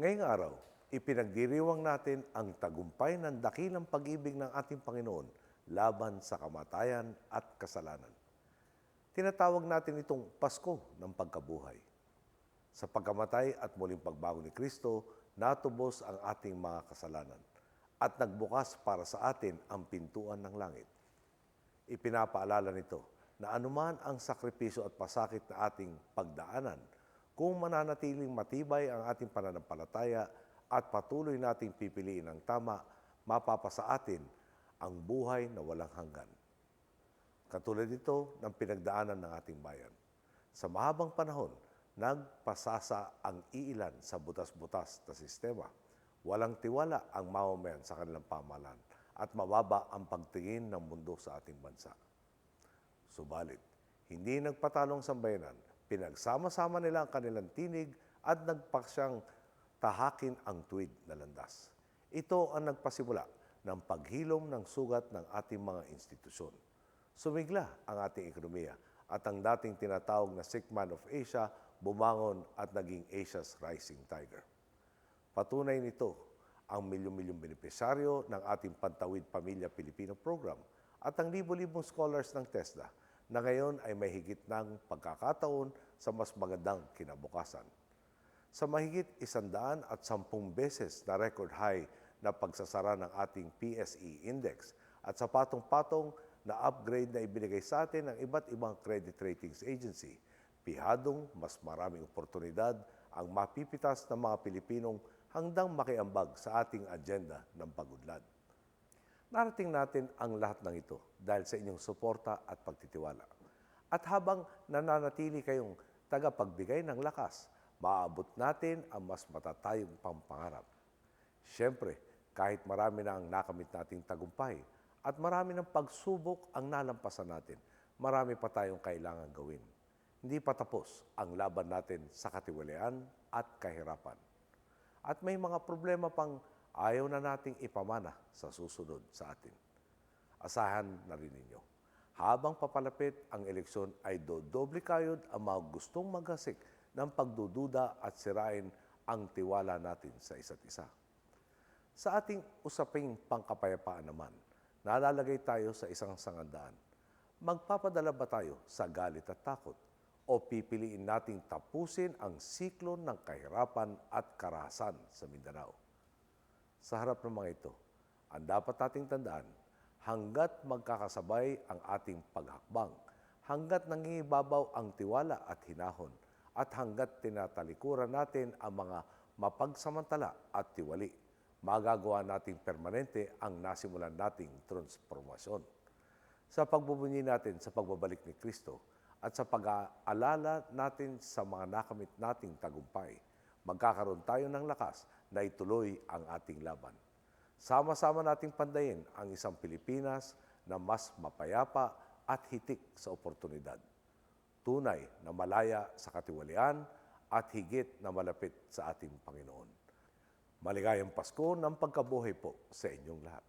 Ngayong araw, ipinagdiriwang natin ang tagumpay ng dakilang pag-ibig ng ating Panginoon laban sa kamatayan at kasalanan. Tinatawag natin itong Pasko ng pagkabuhay. Sa pagkamatay at muling pagbago ni Kristo, natubos ang ating mga kasalanan at nagbukas para sa atin ang pintuan ng langit. Ipinapaalala nito na anuman ang sakripisyo at pasakit na ating pagdaanan, kung mananatiling matibay ang ating pananampalataya at patuloy nating pipiliin ang tama, mapapasa atin ang buhay na walang hanggan. Katulad ito ng pinagdaanan ng ating bayan. Sa mahabang panahon, nagpasasa ang iilan sa butas-butas na sistema. Walang tiwala ang mamamayan sa kanilang pamahalaan at mababa ang pagtingin ng mundo sa ating bansa. Subalit, hindi nagpatalong sambayanan, pinagsama-sama nila ang kanilang tinig at nagpasyang tahakin ang tuwid na landas. Ito ang nagpasimula ng paghilom ng sugat ng ating mga institusyon. Sumigla ang ating ekonomiya at ang dating tinatawag na sick man of Asia bumangon at naging Asia's rising tiger. Patunay nito ang milyon-milyong benepisyaryo ng ating Pantawid Pamilya Pilipino program at ang libo-libong scholars ng TESDA na ngayon ay may higit ng pagkakataon sa mas magandang kinabukasan. Sa mahigit isandaan at sampung beses na record high na pagsasara ng ating PSE Index at sa patong-patong na upgrade na ibinigay sa atin ng iba't ibang credit ratings agency, pihadong mas maraming oportunidad ang mapipitas ng mga Pilipinong hanggang makiambag sa ating agenda ng pagudlad. Narating natin ang lahat ng ito dahil sa inyong suporta at pagtitiwala. At habang nananatili kayong tagapagbigay ng lakas, maaabot natin ang mas matatayong pampangarap. Siyempre, kahit marami na ang nakamit nating tagumpay at marami ng pagsubok ang nalampasan natin, marami pa tayong kailangan gawin. Hindi pa tapos ang laban natin sa katiwalian at kahirapan. At may mga problema pang ayaw na nating ipamana sa susunod sa atin. Asahan na rin ninyo. Habang papalapit ang eleksyon ay dodoble kayod ang mga gustong maghasik ng pagdududa at sirain ang tiwala natin sa isa't isa. Sa ating usaping pangkapayapaan naman, nalalagay tayo sa isang sangandaan. Magpapadala ba tayo sa galit at takot? O pipiliin nating tapusin ang siklo ng kahirapan at karahasan sa Mindanao? Sa harap ng mga ito, ang dapat nating tandaan, hanggat magkakasabay ang ating paghakbang, hanggat nangingibabaw ang tiwala at hinahon, at hanggat tinatalikuran natin ang mga mapagsamantala at tiwali, magagawa nating permanente ang nasimulan nating transformasyon. Sa pagbubunyi natin sa pagbabalik ni Kristo at sa pag-aalala natin sa mga nakamit nating tagumpay, magkakaroon tayo ng lakas na ituloy ang ating laban. Sama-sama nating pandayin ang isang Pilipinas na mas mapayapa at hitik sa oportunidad. Tunay na malaya sa katiwalian at higit na malapit sa ating Panginoon. Maligayang Pasko ng pagkabuhay po sa inyong lahat.